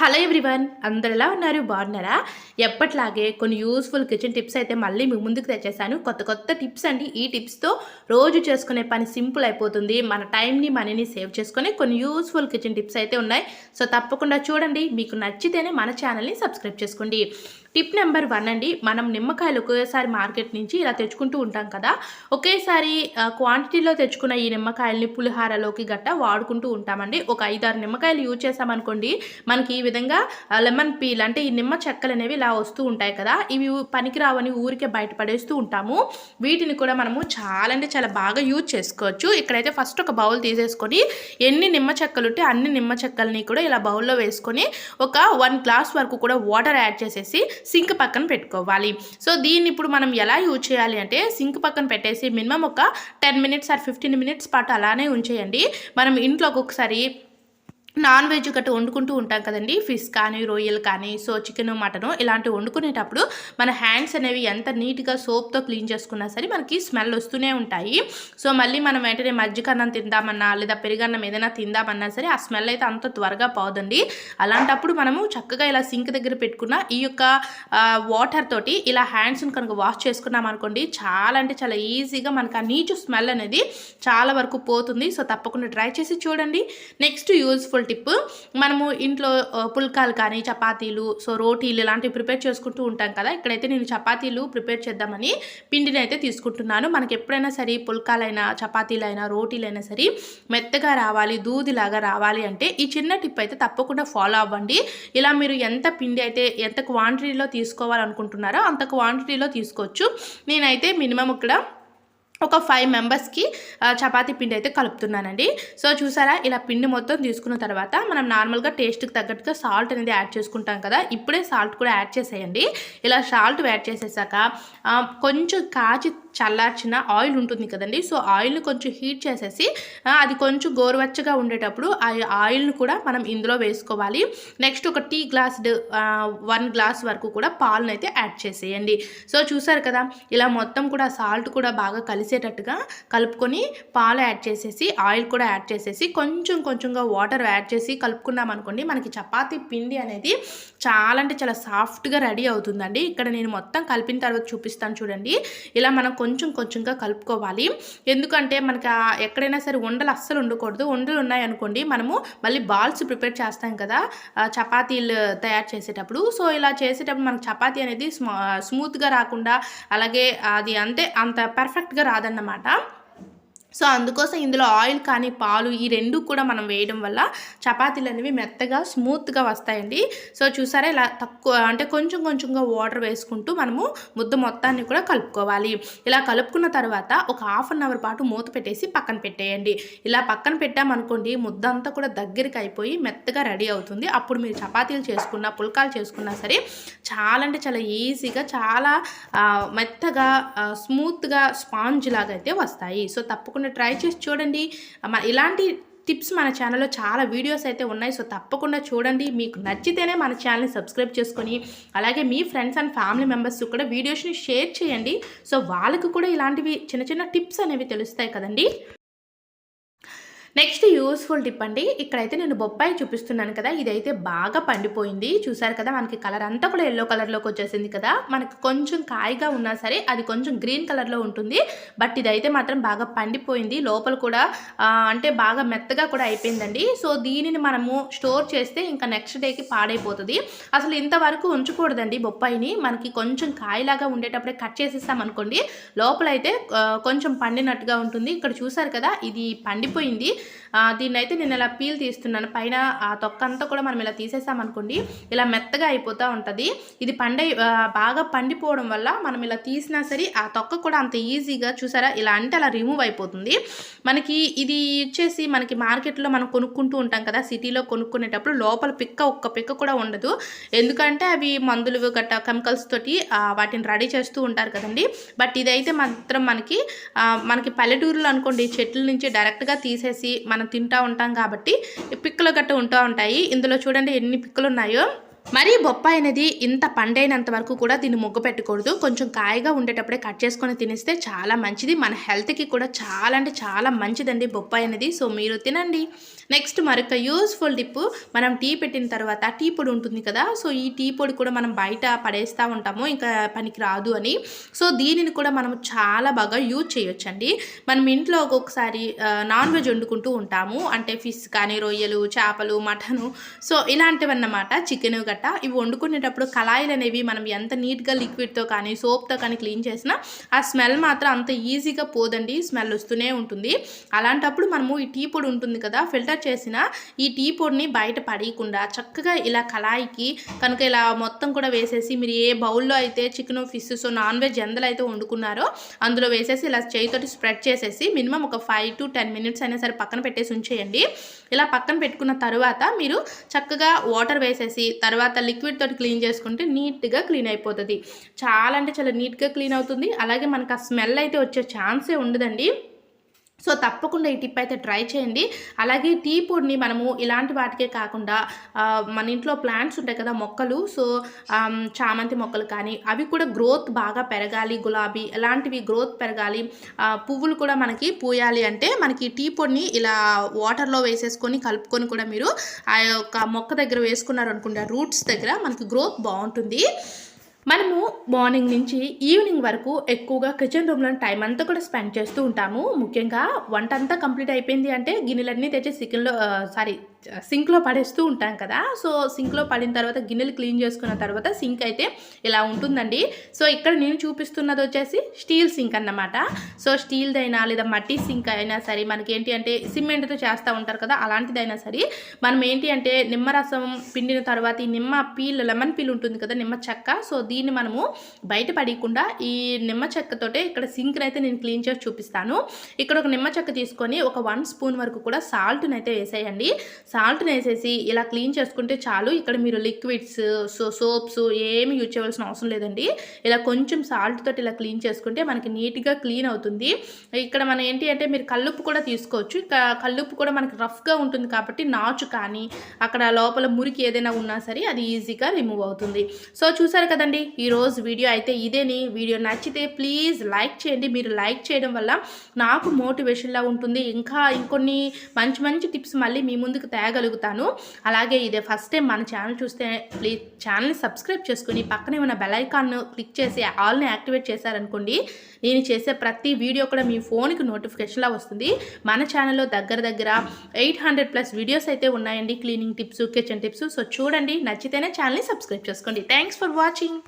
Hello everyone అందరు ఎలా ఉన్నారు? బాగున్నారా? ఎప్పట్లాగే కొన్ని యూస్ఫుల్ కిచెన్ టిప్స్ అయితే మళ్ళీ మీ ముందుకు తెచ్చేసాను కొత్త కొత్త టిప్స్ అండి. ఈ టిప్స్తో రోజు చేసుకునే పని సింపుల్ అయిపోతుంది. మన టైంని మనీని సేవ్ చేసుకునే కొన్ని యూస్ఫుల్ కిచెన్ టిప్స్ అయితే ఉన్నాయి. సో తప్పకుండా చూడండి. మీకు నచ్చితేనే మన ఛానల్ని సబ్స్క్రైబ్ చేసుకోండి. టిప్ నెంబర్ వన్ అండి మనం నిమ్మకాయలు ఒకేసారి మార్కెట్ నుంచి ఇలా తెచ్చుకుంటూ ఉంటాం కదా ఒకేసారి క్వాంటిటీలో తెచ్చుకున్న ఈ నిమ్మకాయల్ని పులిహారలోకి గట్ట వాడుకుంటూ ఉంటామండి. ఒక ఐదారు నిమ్మకాయలు యూజ్ చేసామనుకోండి మనకి ఈ విధంగా లెమన్ పీల్ అంటే ఈ నిమ్మ చెక్కలు అనేవి ఇలా వస్తూ ఉంటాయి కదా ఇవి పనికిరావని ఊరికే బయటపడేస్తూ ఉంటాము. వీటిని కూడా మనము చాలా అంటే చాలా బాగా యూజ్ చేసుకోవచ్చు. ఇక్కడైతే ఫస్ట్ ఒక బౌల్ తీసేసుకొని ఎన్ని నిమ్మ చెక్కలు ఉంటే అన్ని నిమ్మ చెక్కల్ని కూడా ఇలా బౌల్లో వేసుకొని ఒక వన్ గ్లాస్ వరకు కూడా వాటర్ యాడ్ చేసేసి సింక్ పక్కన పెట్టుకోవాలి. సో దీన్ని ఇప్పుడు మనం ఎలా యూజ్ చేయాలి అంటే సింక్ పక్కన పెట్టేసి మినిమం ఒక ten minutes or fifteen minutes పాటు అలానే ఉంచేయండి. మనం ఇంట్లో ఒక్కొక్కసారి నాన్ వెజ్ గట్టు వండుకుంటూ ఉంటాం కదండి. ఫిష్ కానీ రొయ్యలు కానీ సో చికెన్ మటన్ ఇలాంటివి వండుకునేటప్పుడు మన హ్యాండ్స్ అనేవి ఎంత నీట్గా సోప్తో క్లీన్ చేసుకున్నా సరే మనకి స్మెల్ వస్తూనే ఉంటాయి. సో మళ్ళీ మనం వెంటనే మజ్జిగన్నం తిందామన్నా లేదా పెరుగన్నం ఏదైనా తిందామన్నా సరే ఆ స్మెల్ అయితే అంత త్వరగా పోదండి. అలాంటప్పుడు మనము చక్కగా ఇలా సింక్ దగ్గర పెట్టుకున్న ఈ యొక్క వాటర్ తోటి ఇలా హ్యాండ్స్ని కనుక వాష్ చేసుకున్నాం అనుకోండి చాలా అంటే చాలా ఈజీగా మనకు ఆ నీచు స్మెల్ అనేది చాలా వరకు పోతుంది. సో తప్పకుండా ట్రై చేసి చూడండి. Next useful tip. మనము ఇంట్లో పుల్కాలు కానీ చపాతీలు సో రోటీలు ఇలాంటివి ప్రిపేర్ చేసుకుంటూ ఉంటాం కదా. ఇక్కడైతే నేను చపాతీలు ప్రిపేర్ చేద్దామని పిండిని అయితే తీసుకుంటున్నాను. మనకి ఎప్పుడైనా సరే పుల్కాలైనా చపాతీలైనా రోటీలైనా సరే మెత్తగా రావాలి దూదిలాగా రావాలి అంటే ఈ చిన్న టిప్ అయితే తప్పకుండా ఫాలో అవ్వండి. ఇలా మీరు ఎంత పిండి అయితే ఎంత క్వాంటిటీలో తీసుకోవాలనుకుంటున్నారో అంత క్వాంటిటీలో తీసుకోవచ్చు. నేనైతే మినిమం ఇక్కడ ఒక ఫైవ్ మెంబర్స్కి చపాతీ పిండి అయితే కలుపుతున్నానండి. సో చూసారా ఇలా పిండి మొత్తం తీసుకున్న తర్వాత మనం నార్మల్గా టేస్ట్కి తగ్గట్టుగా సాల్ట్ అనేది యాడ్ చేసుకుంటాం కదా ఇప్పుడే సాల్ట్ కూడా యాడ్ చేసేయండి. ఇలా సాల్ట్ యాడ్ చేసేసాక కొంచెం కాచి చల్లార్చిన ఆయిల్ ఉంటుంది కదండి. సో ఆయిల్ని కొంచెం హీట్ చేసేసి అది కొంచెం గోరువెచ్చగా ఉండేటప్పుడు ఆ ఆయిల్ని కూడా మనం ఇందులో వేసుకోవాలి. నెక్స్ట్ ఒక టీ గ్లాస్ వన్ గ్లాస్ వరకు కూడా పాలను అయితే యాడ్ చేసేయండి. సో చూసారు కదా ఇలా మొత్తం కూడా సాల్ట్ కూడా బాగా కలిసేటట్టుగా కలుపుకొని పాలు యాడ్ చేసేసి ఆయిల్ కూడా యాడ్ చేసేసి కొంచెం కొంచెంగా వాటర్ యాడ్ చేసి కలుపుకున్నాం అనుకోండి మనకి చపాతీ పిండి అనేది చాలా అంటే చాలా సాఫ్ట్గా రెడీ అవుతుందండి. ఇక్కడ నేను మొత్తం కలిపిన తర్వాత చూపిస్తాను చూడండి. ఇలా మనం కొంచెం కొంచెంగా కలుపుకోవాలి. ఎందుకంటే మనకి ఎక్కడైనా సరే ఉండలు అస్సలు ఉండకూడదు. ఉండలు ఉన్నాయనుకోండి మనము మళ్ళీ బాల్స్ ప్రిపేర్ చేస్తాం కదా చపాతీలు తయారు చేసేటప్పుడు. సో ఇలా చేసేటప్పుడు మనకు చపాతీ అనేది స్మూ స్మూత్గా రాకుండా అలాగే అది అంతే అంత పర్ఫెక్ట్గా రాదన్నమాట. సో అందుకోసం ఇందులో ఆయిల్ కానీ పాలు ఈ రెండు కూడా మనం వేయడం వల్ల చపాతీలు అనేవి మెత్తగా స్మూత్గా వస్తాయండి. సో చూసారా ఇలా తక్కువ అంటే కొంచెం కొంచెంగా వాటర్ వేసుకుంటూ మనము ముద్ద మొత్తాన్ని కూడా కలుపుకోవాలి. ఇలా కలుపుకున్న తర్వాత ఒక హాఫ్ అన్ అవర్ పాటు మూత పెట్టేసి పక్కన పెట్టేయండి. ఇలా పక్కన పెట్టామనుకోండి ముద్ద అంతా కూడా దగ్గరికి అయిపోయి మెత్తగా రెడీ అవుతుంది. అప్పుడు మీరు చపాతీలు చేసుకున్నా పుల్కాలు చేసుకున్నా సరే చాలా అంటే చాలా ఈజీగా చాలా మెత్తగా స్మూత్గా స్పాంజ్ లాగా అయితే వస్తాయి. సో తప్పకుండా ట్రై చేసి చూడండి. ఇలాంటి టిప్స్ మన ఛానల్లో చాలా వీడియోస్ అయితే ఉన్నాయి. సో తప్పకుండా చూడండి. మీకు నచ్చితేనే మన ఛానల్ని సబ్స్క్రైబ్ చేసుకొని అలాగే మీ ఫ్రెండ్స్ అండ్ ఫ్యామిలీ మెంబర్స్ కూడా వీడియోస్ని షేర్ చేయండి. సో వాళ్ళకు కూడా ఇలాంటివి చిన్న చిన్న టిప్స్ అనేవి తెలుస్తాయి కదండి. నెక్స్ట్ యూస్ఫుల్ టిప్ అండి. ఇక్కడైతే నేను బొప్పాయి చూపిస్తున్నాను కదా ఇదైతే బాగా పండిపోయింది. చూసారు కదా మనకి కలర్ అంతా కూడా ఎల్లో కలర్లోకి వచ్చేసింది కదా. మనకి కొంచెం కాయగా ఉన్నా సరే అది కొంచెం గ్రీన్ కలర్లో ఉంటుంది. బట్ ఇదైతే మాత్రం బాగా పండిపోయింది. లోపల కూడా అంటే బాగా మెత్తగా కూడా అయిపోయిందండి. సో దీనిని మనము స్టోర్ చేస్తే ఇంకా నెక్స్ట్ డేకి పాడైపోతుంది. అసలు ఇంతవరకు ఉంచకూడదండి బొప్పాయిని. మనకి కొంచెం కాయలాగా ఉండేటప్పుడే కట్ చేసేసాం అనుకోండి. లోపలైతే కొంచెం పండినట్టుగా ఉంటుంది. ఇక్కడ చూసారు కదా ఇది పండిపోయింది. దీన్ని అయితే నేను ఇలా పీల్ తీస్తున్నాను. పైన ఆ తొక్క అంతా కూడా మనం ఇలా తీసేసామనుకోండి ఇలా మెత్తగా అయిపోతూ ఉంటుంది. ఇది పండై బాగా పండిపోవడం వల్ల మనం ఇలా తీసినా సరే ఆ తొక్క కూడా అంత ఈజీగా చూసారా ఇలా అంటే అలా రిమూవ్ అయిపోతుంది. మనకి ఇది వచ్చేసి మనకి మార్కెట్లో మనం కొనుక్కుంటూ ఉంటాం కదా సిటీలో కొనుక్కునేటప్పుడు లోపల పిక్క ఒక్క పిక్క కూడా ఉండదు. ఎందుకంటే అవి మందులు గట్ట కెమికల్స్ తోటి వాటిని రెడీ చేస్తూ ఉంటారు కదండి. బట్ ఇదైతే మాత్రం మనకి మనకి పల్లెటూరులో అనుకోండి చెట్ల నుంచి డైరెక్ట్గా తీసేసి మనం తింటూ ఉంటాం కాబట్టి పిక్కలు గట్ట ఉంటూ ఉంటాయి. ఇందులో చూడండి ఎన్ని పిక్కలు ఉన్నాయో. మరి బొప్పాయి అనేది ఇంత పండైనంత వరకు కూడా దీన్ని ముగ్గు పెట్టకూడదు. కొంచెం కాయగా ఉండేటప్పుడే కట్ చేసుకొని తినేస్తే చాలా మంచిది. మన హెల్త్కి కూడా చాలా అంటే చాలా మంచిదండి బొప్పాయి అనేది. సో మీరు తినండి. నెక్స్ట్ మరొక యూస్ఫుల్ టిప్ మనం టీ పెట్టిన తర్వాత టీ పొడి ఉంటుంది కదా సో ఈ టీ పొడి కూడా మనం బయట పడేస్తూ ఉంటాము ఇంకా పనికి రాదు అని. సో దీనిని కూడా మనం చాలా బాగా యూజ్ చేయొచ్చండి. మనం ఇంట్లో ఒక్కొక్కసారి నాన్ వెజ్ వండుకుంటూ ఉంటాము. అంటే ఫిష్ కానీ రొయ్యలు చేపలు మటను. సో ఇలాంటివన్నమాట చికెన్ అనమాట ఇవి వండుకునేటప్పుడు కళాయిలు అనేవి మనం ఎంత నీట్గా లిక్విడ్తో కానీ సోప్తో కానీ క్లీన్ చేసినా ఆ స్మెల్ మాత్రం అంత ఈజీగా పోదండి. స్మెల్ వస్తూనే ఉంటుంది. అలాంటప్పుడు మనము ఈ టీ పొడి ఉంటుంది కదా ఫిల్టర్ చేసిన ఈ టీ పొడిని బయట పడేయకుండా చక్కగా ఇలా కళాయికి కనుక ఇలా మొత్తం కూడా వేసేసి మీరు ఏ బౌల్లో అయితే chicken fish so non veg ఎందలు అయితే వండుకున్నారో అందులో వేసేసి ఇలా చేయితోటి స్ప్రెడ్ చేసేసి మినిమం ఒక ఫైవ్ టు టెన్ మినిట్స్ అయినా సరే పక్కన పెట్టేసి ఉంచేయండి. ఇలా పక్కన పెట్టుకున్న తర్వాత మీరు చక్కగా వాటర్ వేసేసి తర్వాత లిక్విడ్ తోటి క్లీన్ చేసుకుంటే నీట్గా క్లీన్ అయిపోతుంది. చాలా అంటే చాలా నీట్గా క్లీన్ అవుతుంది. అలాగే మనకు ఆ స్మెల్ అయితే వచ్చే ఛాన్సే ఉండదండి. సో తప్పకుండా ఈ టిప్ అయితే ట్రై చేయండి. అలాగే టీ పొడిని మనము ఇలాంటి వాటికే కాకుండా మన ఇంట్లో ప్లాంట్స్ ఉంటాయి కదా మొక్కలు సో చామంతి మొక్కలు కానీ అవి కూడా గ్రోత్ బాగా పెరగాలి గులాబీ ఇలాంటివి గ్రోత్ పెరగాలి పువ్వులు కూడా మనకి పూయాలి అంటే మనకి టీ పొడిని ఇలా వాటర్లో వేసేసుకొని కలుపుకొని కూడా మీరు ఆ యొక్క మొక్క దగ్గర వేసుకున్నారు అనుకుంటే రూట్స్ దగ్గర మనకి గ్రోత్ బాగుంటుంది. మనము మార్నింగ్ నుంచి ఈవినింగ్ వరకు ఎక్కువగా కిచెన్ రూమ్లో టైం అంతా కూడా స్పెండ్ చేస్తూ ఉంటాము. ముఖ్యంగా వంట అంతా కంప్లీట్ అయిపోయింది అంటే గిన్నెలన్నీ తెచ్చి చికెన్లో సారీ సింక్లో పడేస్తూ ఉంటాం కదా. సో సింక్లో పడిన తర్వాత గిన్నెలు క్లీన్ చేసుకున్న తర్వాత సింక్ అయితే ఇలా ఉంటుందండి. సో ఇక్కడ నేను చూపిస్తున్నది వచ్చేసి స్టీల్ సింక్ అన్నమాట. సో స్టీల్దైనా లేదా మట్టి సింక్ అయినా సరే మనకి ఏంటి అంటే సిమెంట్తో చేస్తూ ఉంటారు కదా అలాంటిదైనా సరే మనం ఏంటి అంటే నిమ్మరసం పిండిన తర్వాత ఈ నిమ్మ పీల్ లెమన్ పీల్ ఉంటుంది కదా నిమ్మ చెక్క. సో దీన్ని మనము బయట పడకుండా ఈ నిమ్మ చెక్కతోటే ఇక్కడ సింక్ని అయితే నేను క్లీన్ చేసి చూపిస్తాను. ఇక్కడ ఒక నిమ్మ చెక్క తీసుకొని ఒక వన్ స్పూన్ వరకు కూడా సాల్ట్ని అయితే వేసేయండి. సాల్ట్ని వేసేసి ఇలా క్లీన్ చేసుకుంటే చాలు. ఇక్కడ మీరు లిక్విడ్స్ సో సోప్స్ ఏమి యూజ్ చేయవలసిన అవసరం లేదండి. ఇలా కొంచెం సాల్ట్ తోటి ఇలా క్లీన్ చేసుకుంటే మనకి నీట్గా క్లీన్ అవుతుంది. ఇక్కడ మనం ఏంటి అంటే మీరు కల్లుప్పు కూడా తీసుకోవచ్చు. కల్లుప్పు కూడా మనకి రఫ్గా ఉంటుంది కాబట్టి నాచు కానీ అక్కడ లోపల మురికి ఏదైనా ఉన్నా సరే అది ఈజీగా రిమూవ్ అవుతుంది. సో చూసారు కదండి ఈరోజు వీడియో అయితే ఇదేని. వీడియో నచ్చితే ప్లీజ్ లైక్ చేయండి. మీరు లైక్ చేయడం వల్ల నాకు మోటివేషన్లా ఉంటుంది. ఇంకా ఇంకొన్ని మంచి మంచి టిప్స్ మళ్ళీ మీ ముందుకు తేగలుగుతాను. అలాగే ఇదే ఫస్ట్ టైం మన ఛానల్ చూస్తే ప్లీజ్ ఛానల్ని సబ్స్క్రైబ్ చేసుకుని పక్కనే ఉన్న బెలైకాన్ను క్లిక్ చేసి ఆల్ని యాక్టివేట్ చేశారనుకోండి నేను చేసే ప్రతి వీడియో కూడా మీ ఫోన్కి నోటిఫికేషన్లా వస్తుంది. మన ఛానల్లో దగ్గర దగ్గర ఎయిట్ హండ్రెడ్ ప్లస్ వీడియోస్ అయితే ఉన్నాయండి cleaning tips kitchen tips. So చూడండి నచ్చితేనే ఛానల్ని సబ్స్క్రైబ్ చేసుకోండి. Thanks for watching.